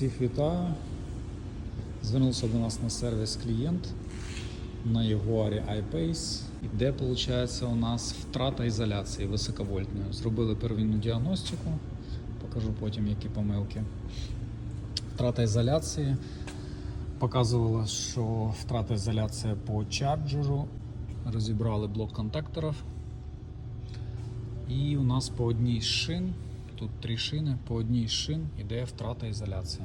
Всіх вітаю. Звернувся до нас на сервіс клієнт на Jaguar I-Pace, де виходить у нас втрата ізоляції високовольтної. Зробили первинну діагностику, покажу потім які помилки. Втрата ізоляції показувала, що втрата ізоляції по чарджеру. Розібрали блок контакторів. І у нас по одній шин, тут три шини, по одній з шин іде втрата ізоляції.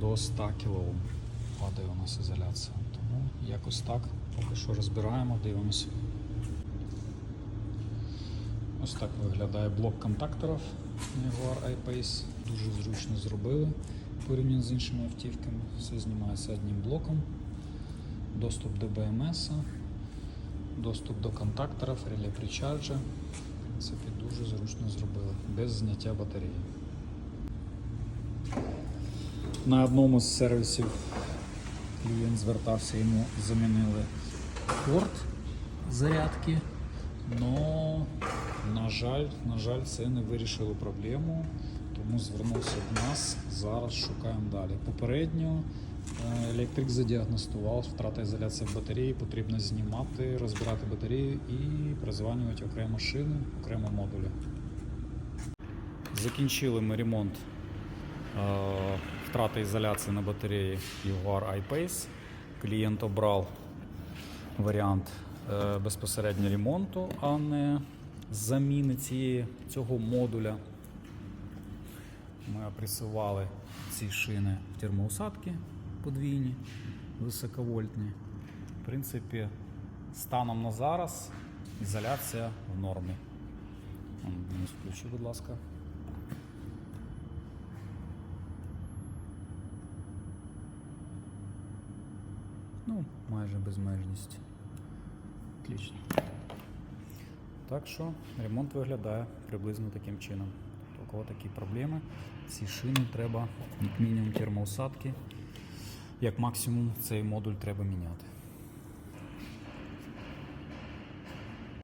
До 100 кОм падає у нас ізоляція. Тому якось так поки що розбираємо, дивимося. Ось так виглядає блок контакторів Jaguar I-Pace. Дуже зручно зробили порівняно з іншими автівками. Все знімається одним блоком. Доступ до BMS, доступ до контакторів, реле причарджа. Принципі, дуже зручно зробили, без зняття батареї. На одному з сервісів клієнт звертався, йому замінили порт зарядки. Но, на жаль, на жаль, це не вирішило проблему, тому звернувся до нас. Зараз шукаємо далі. Попередньо електрик задіагностував втрата ізоляції батареї, потрібно знімати, розбирати батарею і призванювати окремо шини, окремо модулі. Закінчили ми ремонт е, втрати ізоляції на батареї Jaguar I-Pace. Клієнт обрав варіант е, безпосередньо ремонту, а не заміни цієї, цього модуля. Ми опресували ці шини в термоусадки подвійні, високовольтні. В принципі, станом на зараз ізоляція в нормі. Денис, включи, будь ласка. Ну, майже безмежність. Отлично. Так що ремонт виглядає приблизно таким чином. У кого такі проблеми, ці шини треба, як мінімум термоусадки, як максимум цей модуль треба міняти.